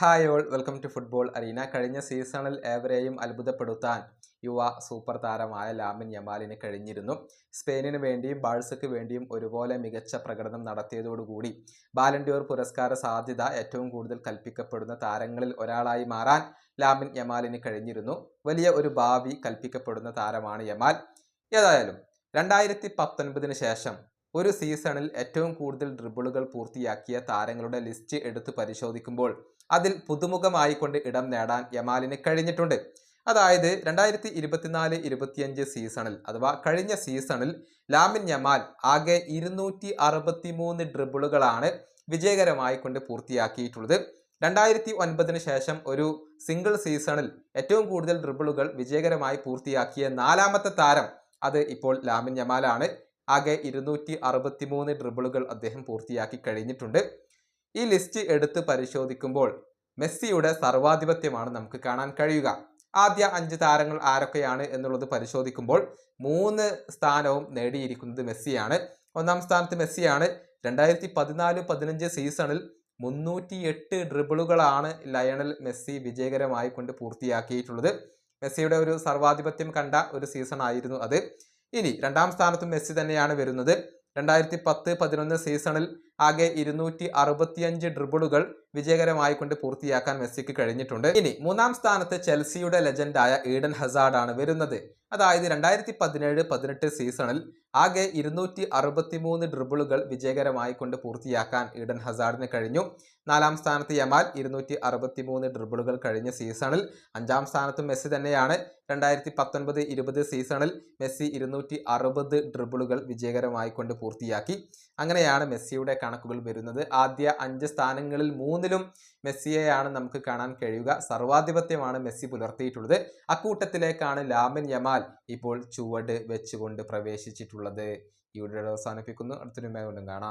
Hi all welcome to football arena. കഴിഞ്ഞ സീസണിൽ ഏവരെയും അത്ഭുതപ്പെടുത്താൻ യുവ സൂപ്പർ താരമായ ലാമിൻ യമാലിന് കഴിഞ്ഞിരുന്നു. സ്പെയിനിന് വേണ്ടിയും ബാഴ്സയ്ക്ക് വേണ്ടിയും ഒരുപോലെ മികച്ച പ്രകടനം നടത്തിയതോടുകൂടി ബാലൻഡ്യോർ പുരസ്കാര സാധ്യത ഏറ്റവും കൂടുതൽ കൽപ്പിക്കപ്പെടുന്ന താരങ്ങളിൽ ഒരാളായി മാറാൻ ലാമിൻ യമാലിന് കഴിഞ്ഞിരുന്നു. വലിയ ഒരു ഭാവി കൽപ്പിക്കപ്പെടുന്ന താരമാണ് യമാൽ. ഏതായാലും രണ്ടായിരത്തി പത്തൊൻപതിന് ശേഷം ഒരു സീസണിൽ ഏറ്റവും കൂടുതൽ ഡ്രിബിളുകൾ പൂർത്തിയാക്കിയ താരങ്ങളുടെ ലിസ്റ്റ് എടുത്ത് പരിശോധിക്കുമ്പോൾ അതിൽ പുതുമുഖമായിക്കൊണ്ട് ഇടം നേടാൻ യമാലിന് കഴിഞ്ഞിട്ടുണ്ട്. അതായത് രണ്ടായിരത്തി ഇരുപത്തിനാല് ഇരുപത്തിയഞ്ച് സീസണിൽ അഥവാ കഴിഞ്ഞ സീസണിൽ ലാമിൻ യമാൽ ആകെ ഇരുന്നൂറ്റി അറുപത്തി മൂന്ന് ഡ്രിബിളുകളാണ് വിജയകരമായി കൊണ്ട് പൂർത്തിയാക്കിയിട്ടുള്ളത്. രണ്ടായിരത്തി ഒൻപതിന് ശേഷം ഒരു സിംഗിൾ സീസണിൽ ഏറ്റവും കൂടുതൽ ഡ്രിബിളുകൾ വിജയകരമായി പൂർത്തിയാക്കിയ നാലാമത്തെ താരം അത് ഇപ്പോൾ ലാമിൻ യമാലാണ്. ആകെ ഇരുന്നൂറ്റി അറുപത്തി മൂന്ന് ഡ്രിബിളുകൾ അദ്ദേഹം പൂർത്തിയാക്കി കഴിഞ്ഞിട്ടുണ്ട്. ഈ ലിസ്റ്റ് എടുത്ത് പരിശോധിക്കുമ്പോൾ മെസ്സിയുടെ സർവാധിപത്യമാണ് നമുക്ക് കാണാൻ കഴിയുക. ആദ്യ അഞ്ച് താരങ്ങൾ ആരൊക്കെയാണ് എന്നുള്ളത് പരിശോധിക്കുമ്പോൾ മൂന്ന് സ്ഥാനവും നേടിയിരിക്കുന്നത് മെസ്സിയാണ്. ഒന്നാം സ്ഥാനത്ത് മെസ്സിയാണ്. രണ്ടായിരത്തി പതിനാല് പതിനഞ്ച് സീസണിൽ മുന്നൂറ്റി എട്ട് ഡ്രിബിളുകളാണ് ലയണൽ മെസ്സി വിജയകരമായി കൊണ്ട് പൂർത്തിയാക്കിയിട്ടുള്ളത്. മെസ്സിയുടെ ഒരു സർവാധിപത്യം കണ്ട ഒരു സീസൺ ആയിരുന്നു അത്. ഇനി രണ്ടാം സ്ഥാനത്തും മെസ്സി തന്നെയാണ് വരുന്നത്. രണ്ടായിരത്തി പത്ത് പതിനൊന്ന് സീസണിൽ ആകെ ഇരുന്നൂറ്റി അറുപത്തിയഞ്ച് ഡ്രിബിളുകൾ വിജയകരമായി കൊണ്ട് പൂർത്തിയാക്കാൻ മെസ്സിക്ക് കഴിഞ്ഞിട്ടുണ്ട്. ഇനി മൂന്നാം സ്ഥാനത്ത് ചെൽസിയുടെ ലെജൻഡായ ഈഡൻ ആണ് വരുന്നത്. അതായത് രണ്ടായിരത്തി പതിനേഴ് പതിനെട്ട് സീസണിൽ ആകെ ഇരുന്നൂറ്റി അറുപത്തി മൂന്ന് ഡ്രിബിളുകൾ വിജയകരമായി കൊണ്ട് പൂർത്തിയാക്കാൻ ഈഡൻ ഹസാഡിന് കഴിഞ്ഞു. നാലാം സ്ഥാനത്ത് യമാൽ ഇരുന്നൂറ്റി അറുപത്തി മൂന്ന് ഡ്രിബിളുകൾ കഴിഞ്ഞ സീസണിൽ അഞ്ചാം സ്ഥാനത്തും മെസ്സി തന്നെയാണ്. രണ്ടായിരത്തി പത്തൊൻപത് ഇരുപത് സീസണിൽ മെസ്സി ഇരുന്നൂറ്റി അറുപത് ഡ്രിബിളുകൾ വിജയകരമായി കൊണ്ട് പൂർത്തിയാക്കി. അങ്ങനെയാണ് മെസ്സിയുടെ കണക്കുകൾ വരുന്നത്. ആദ്യ അഞ്ച് സ്ഥാനങ്ങളിൽ മൂന്നിലും മെസ്സിയെയാണ് നമുക്ക് കാണാൻ കഴിയുക. സർവാധിപത്യമാണ് മെസ്സി പുലർത്തിയിട്ടുള്ളത്. അക്കൂട്ടത്തിലേക്കാണ് ലാമൻ യമാൽ ഇപ്പോൾ ചുവട് വെച്ചുകൊണ്ട് പ്രവേശിച്ചിട്ടുള്ളത്. വീഡിയോ അവസാനിപ്പിക്കുന്നു. അടുത്തൊരു കൊണ്ടും കാണാം.